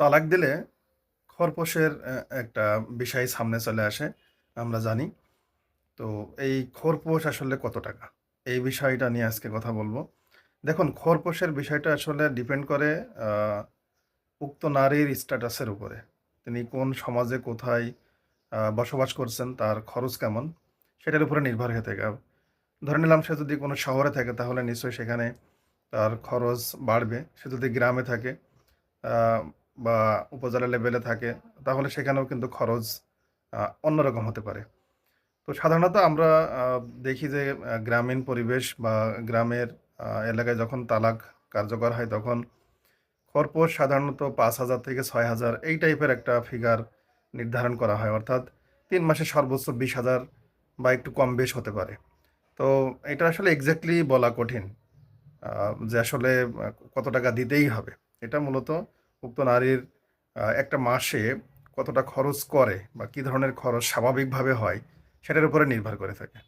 তালাক দিলে খরপোশের একটা বিষয় সামনে চলে আসে। আমরা জানি। তো এই খরপোশ আসলে কত টাকা? এই বিষয়টা নিয়ে আজকে কথা বলব দেখুন খরপোশের বিষয়টা আসলে ডিপেন্ড করে উক্ত নারীর স্ট্যাটাসের উপরে। তিনি কোন সমাজে কোথায় বসবাস করছেন, তার খরচ কেমন? সেটার উপরে নির্ভর হয়ে থাকে। ধরে নিলাম সে যদি কোনো শহরে থাকে তাহলে নিশ্চয়ই সেখানে তার খরচ বাড়বে। সে যদি গ্রামে থাকে বা উপজেলা লেভেলে থাকে তাহলে সেখানেও কিন্তু খরচ অন্যরকম হতে পারে। তো সাধারণত আমরা দেখি যে গ্রামীণ পরিবেশ বা গ্রামের এলাকায় যখন তালাক কার্যকর হয় তখন খরপোশ সাধারণত ৫,০০০ থেকে ৬,০০০ এই টাইপের একটা ফিগার নির্ধারণ করা হয়। অর্থাৎ তিন মাসে সর্বোচ্চ ২০,০০০ বা একটু কম বেশ হতে পারে। তো এটা আসলে এক্স্যাক্টলি বলা কঠিন। যে আসলে কত টাকা দিতেই হবে। এটা মূলত উক্ত নারীর একটা মাসে কতটা খরচ করে বা কী ধরনের খরচ স্বাভাবিকভাবে হয়, সেটার উপরে নির্ভর করে থাকে।